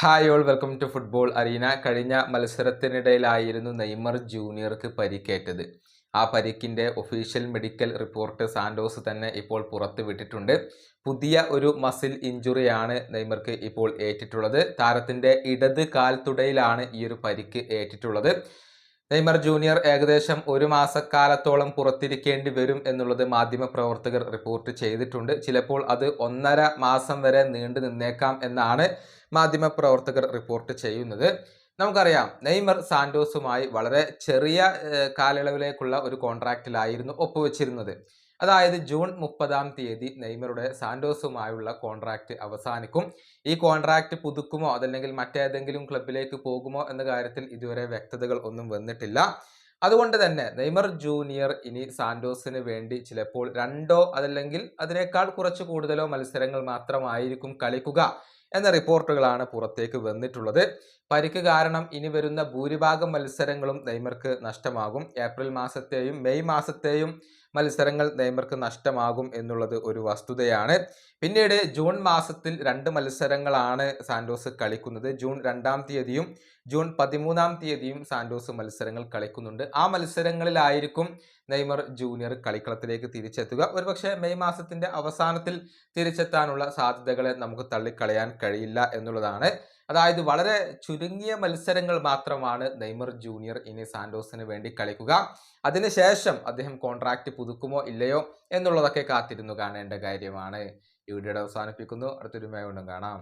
Hi all welcome to football arena കഴിഞ്ഞ മത്സരത്തിനിടയിലായിരുന്നു Neymar ജൂനിയർക്ക് പരിക്കേറ്റത്. ആ പരിക്കിന്റെ ഒഫീഷ്യൽ മെഡിക്കൽ റിപ്പോർട്ട് സാൻഡോസ് തന്നെ ഇപ്പോൾ പുറത്ത് വിട്ടിട്ടുണ്ട്. പുതിയ ഒരു മസിൽ ഇഞ്ചുറിയാണ് നെയ്മർക്ക് ഇപ്പോൾ ഏറ്റിട്ടുള്ളത്. താരത്തിന്റെ ഇടത് കാൽ തുടയിലാണ് ഈ ഒരു പരിക്ക് ഏറ്റിട്ടുള്ളത്. നെയ്മർ ജൂനിയർ ഏകദേശം ഒരു മാസക്കാലത്തോളം പുറത്തിരിക്കേണ്ടി വരും എന്നുള്ളത് മാധ്യമപ്രവർത്തകർ റിപ്പോർട്ട് ചെയ്തിട്ടുണ്ട്. ചിലപ്പോൾ അത് ഒന്നര മാസം വരെ നീണ്ടു നിന്നേക്കാം എന്നാണ് മാധ്യമപ്രവർത്തകർ റിപ്പോർട്ട് ചെയ്യുന്നത്. നമുക്കറിയാം നെയ്മർ സാന്റോസുമായി വളരെ ചെറിയ കാലയളവിലേക്കുള്ള ഒരു കോൺട്രാക്റ്റിലായിരുന്നു ഒപ്പുവെച്ചിരുന്നത്. അതായത് ജൂൺ മുപ്പതാം തീയതി നെയ്മറുടെ സാന്റോസുമായുള്ള കോൺട്രാക്റ്റ് അവസാനിക്കും. ഈ കോൺട്രാക്റ്റ് പുതുക്കുമോ അതല്ലെങ്കിൽ മറ്റേതെങ്കിലും ക്ലബിലേക്ക് പോകുമോ എന്ന കാര്യത്തിൽ ഇതുവരെ വ്യക്തതകൾ ഒന്നും വന്നിട്ടില്ല. അതുകൊണ്ട് തന്നെ നെയ്മർ ജൂനിയർ ഇനി സാന്റോസിന് വേണ്ടി ചിലപ്പോൾ രണ്ടോ അതല്ലെങ്കിൽ അതിനേക്കാൾ കുറച്ച് കൂടുതലോ മത്സരങ്ങൾ മാത്രമായിരിക്കും കളിക്കുക എന്ന റിപ്പോർട്ടുകളാണ് പുറത്തേക്ക് വന്നിട്ടുള്ളത്. പരിക്ക് കാരണം ഇനി വരുന്ന ഭൂരിഭാഗം മത്സരങ്ങളും നെയ്മർക്ക് നഷ്ടമാകും. ഏപ്രിൽ മാസത്തെയും മെയ് മാസത്തെയും മത്സരങ്ങൾ നെയ്മർക്ക് നഷ്ടമാകും എന്നുള്ളത് ഒരു വസ്തുതയാണ്. പിന്നീട് ജൂൺ മാസത്തിൽ രണ്ട് മത്സരങ്ങളാണ് സാന്റോസ് കളിക്കുന്നത്. ജൂൺ രണ്ടാം തീയതിയും ജൂൺ പതിമൂന്നാം തീയതിയും സാന്റോസ് മത്സരങ്ങൾ കളിക്കുന്നുണ്ട്. ആ മത്സരങ്ങളിലായിരിക്കും നെയ്മർ ജൂനിയർ കളിക്കളത്തിലേക്ക് തിരിച്ചെത്തുക. ഒരുപക്ഷെ മെയ് മാസത്തിന്റെ അവസാനത്തിൽ തിരിച്ചെത്താനുള്ള സാധ്യതകളെ നമുക്ക് തള്ളിക്കളയാൻ കഴിയില്ല എന്നുള്ളതാണ് അതായത് വളരെ ചുരുങ്ങിയ മത്സരങ്ങൾ മാത്രമാണ് നെയ്മർ ജൂനിയർ ഇനി സാന്റോസിന് വേണ്ടി കളിക്കുക. അതിനുശേഷം അദ്ദേഹം കോൺട്രാക്റ്റ് പുതുക്കുമോ ഇല്ലയോ എന്നുള്ളതൊക്കെ കാത്തിരുന്നു കാണേണ്ട കാര്യമാണ്. ഈ വീഡിയോയുടെ അവസാനിപ്പിക്കുന്നു. അടുത്തൊരു കൊണ്ടും കാണാം.